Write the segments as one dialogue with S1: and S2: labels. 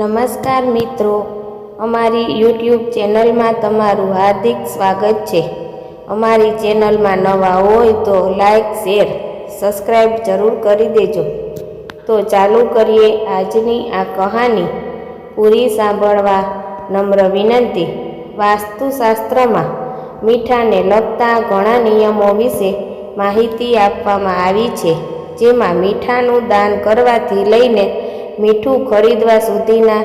S1: નમસ્કાર મિત્રો, અમારી યુટ્યુબ ચેનલમાં તમારું હાર્દિક સ્વાગત છે. અમારી ચેનલમાં નવા હોય તો લાઈક, શેર સબસ્ક્રાઈબ જરૂર કરી દેજો. તો ચાલુ કરીએ આજની આ કહાની. પૂરી સાંભળવા નમ્ર વિનંતી. વાસ્તુશાસ્ત્રમાં મીઠાને લગતા ઘણા નિયમો વિશે માહિતી આપવામાં આવી છે, જેમાં મીઠાનું દાન કરવાથી લઈને મીઠું ખરીદવા સુધીના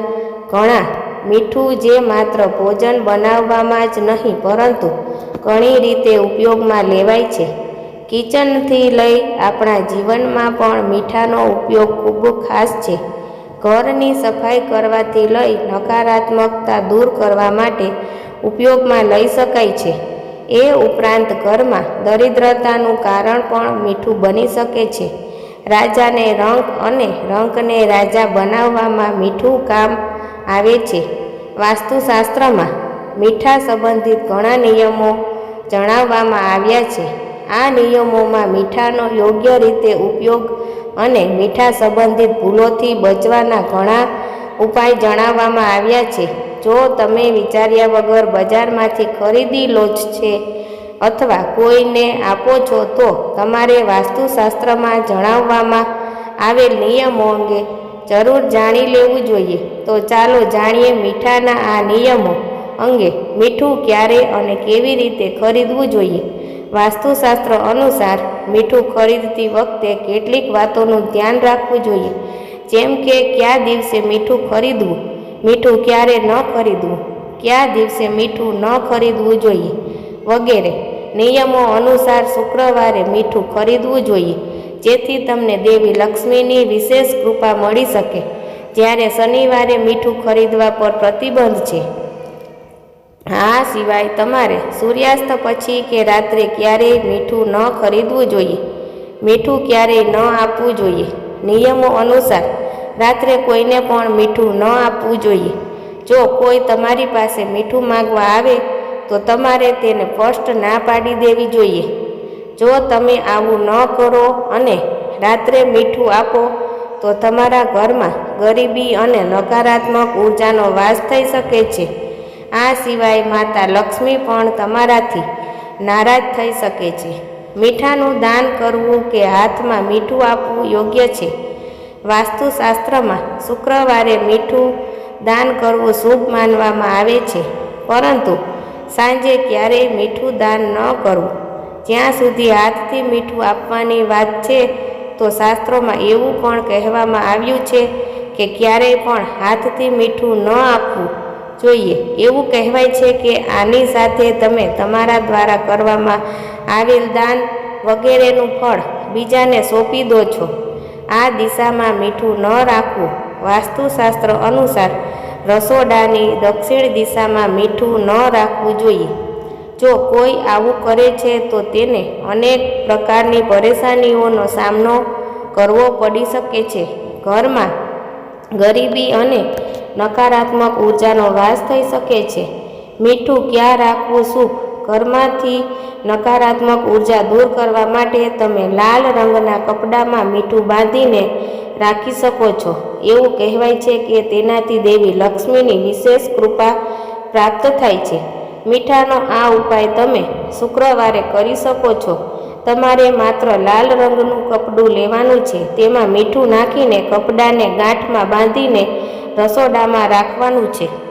S1: ઘણા, મીઠું જે માત્ર ભોજન બનાવવામાં જ નહીં, પરંતુ ઘણી રીતે ઉપયોગમાં લેવાય છે. કિચનથી લઈ આપણા જીવનમાં પણ મીઠાનો ઉપયોગ ખૂબ ખાસ છે. ઘરની સફાઈ કરવાથી લઈ નકારાત્મકતા દૂર કરવા માટે ઉપયોગમાં લઈ શકાય છે. એ ઉપરાંત ઘરમાં દરિદ્રતાનું કારણ પણ મીઠું બની શકે છે. રાજાને રંગ અને રંગને રાજા બનાવવામાં મીઠું કામ આવે છે. વાસ્તુશાસ્ત્રમાં મીઠા સંબંધિત ઘણા નિયમો જણાવવામાં આવ્યા છે. આ નિયમોમાં મીઠાનો યોગ્ય રીતે ઉપયોગ અને મીઠા સંબંધિત ભૂલોથી બચવાના ઘણા ઉપાય જણાવવામાં આવ્યા છે. જો તમે વિચાર્યા વગર બજારમાંથી ખરીદી લો છે અથવા કોઈને આપો છો તો તમારે વાસ્તુશાસ્ત્રમાં જણાવવામાં આવેલ નિયમો અંગે જરૂર જાણી લેવું જોઈએ. તો ચાલો જાણીએ મીઠાના આ નિયમો અંગે મીઠું ક્યારે અને કેવી રીતે ખરીદવું જોઈએ. વાસ્તુશાસ્ત્ર અનુસાર મીઠું ખરીદતી વખતે કેટલીક વાતોનું ધ્યાન રાખવું જોઈએ. જેમ કે, કયા દિવસે મીઠું ખરીદવું, મીઠું ક્યારે ન ખરીદવું, કયા દિવસે મીઠું ન ખરીદવું જોઈએ. વગેરે. નિયમો અનુસાર શુક્રવારે મીઠું ખરીદવું જોઈએ, જેથી તમને દેવી લક્ષ્મીની વિશેષ કૃપા મળી શકે. જ્યારે શનિવારે મીઠું ખરીદવા પર પ્રતિબંધ છે. આ સિવાય તમારે સૂર્યાસ્ત પછી કે રાત્રે ક્યારેય મીઠું ન ખરીદવું જોઈએ. મીઠું ક્યારેય ન આપવું જોઈએ. નિયમો અનુસાર રાત્રે કોઈને પણ મીઠું ન આપવું જોઈએ. જો કોઈ તમારી પાસે મીઠું માગવા આવે તો તમારે તેને સ્પષ્ટ ના પાડી દેવી જોઈએ. જો તમે આવું ન કરો અને રાત્રે મીઠું આપો, તો તમારા ઘરમાં ગરીબી અને નકારાત્મક ઊર્જાનો વાસ થઈ શકે છે. આ સિવાય માતા લક્ષ્મી પણ તમારાથી નારાજ થઈ શકે છે. મીઠાનું દાન કરવું કે હાથમાં મીઠું આપવું યોગ્ય છે. વાસ્તુશાસ્ત્રમાં શુક્રવારે મીઠું દાન કરવું શુભ માનવામાં આવે છે. પરંતુ સાંજે ક્યારેય મીઠું દાન ન કરવું જ્યાં સુધી હાથથી મીઠું આપવાની વાત છે, તો શાસ્ત્રોમાં એવું પણ કહેવામાં આવ્યું છે કે ક્યારેય પણ હાથથી મીઠું ન આપવું જોઈએ. એવું કહેવાય છે કે આની સાથે તમે તમારા દ્વારા કરવામાં આવેલ દાન વગેરેનું ફળ બીજાને સોંપી દો છો. આ દિશામાં મીઠું ન રાખવું વાસ્તુશાસ્ત્ર અનુસાર રસોડાની દક્ષિણ દિશામાં મીઠું ન રાખવું જોઈએ. જો કોઈ આવું કરે છે, તો તેને અનેક પ્રકારની પરેશાનીઓનો સામનો કરવો પડી શકે છે. ઘરમાં ગરીબી અને નકારાત્મક ઊર્જાનો વાસ થઈ શકે છે. મીઠું ક્યાં રાખવું શુભ ઘરમાંથી નકારાત્મક ઊર્જા દૂર કરવા માટે તમે લાલ રંગના કપડામાં મીઠું બાંધીને રાખી શકો છો. એવું કહેવાય છે કે તેનાથી દેવી લક્ષ્મીની વિશેષ કૃપા પ્રાપ્ત થાય છે. મીઠાનો આ ઉપાય તમે શુક્રવારે કરી શકો છો. તમારે માત્ર લાલ રંગનું કપડું લેવાનું છે. તેમાં મીઠું નાખીને કપડાને ગાંઠમાં બાંધીને રસોડામાં રાખવાનું છે.